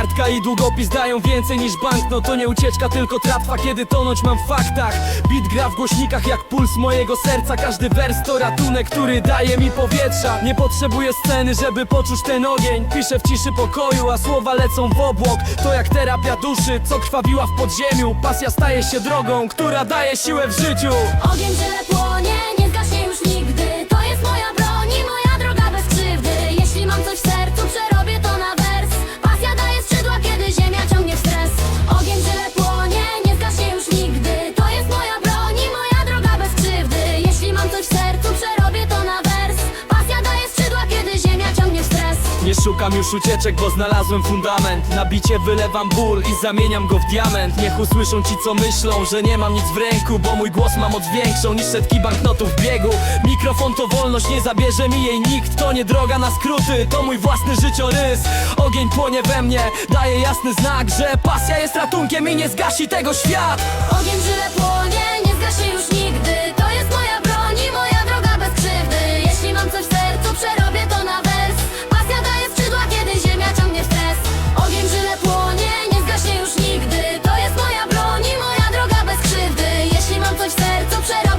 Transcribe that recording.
Kartka i długopis dają więcej niż bank. No to nie ucieczka, tylko tratwa, kiedy tonąć mam w faktach. Beat gra w głośnikach jak puls mojego serca. Każdy wers to ratunek, który daje mi powietrza. Nie potrzebuję sceny, żeby poczuć ten ogień. Piszę w ciszy pokoju, a słowa lecą w obłok. To jak terapia duszy, co krwawiła w podziemiu. Pasja staje się drogą, która daje siłę w życiu. Ogień tyle płonie, szukam już ucieczek, bo znalazłem fundament. Na bicie wylewam ból i zamieniam go w diament. Niech usłyszą ci co myślą, że nie mam nic w ręku Bo mój głos ma moc większą niż setki banknotów w biegu. Mikrofon to wolność, nie zabierze mi jej nikt. To nie droga na skróty, to mój własny życiorys. Ogień płonie we mnie, daje jasny znak Że pasja jest ratunkiem i nie zgasi tego świat. Ogień tyle płonie sercu przerwa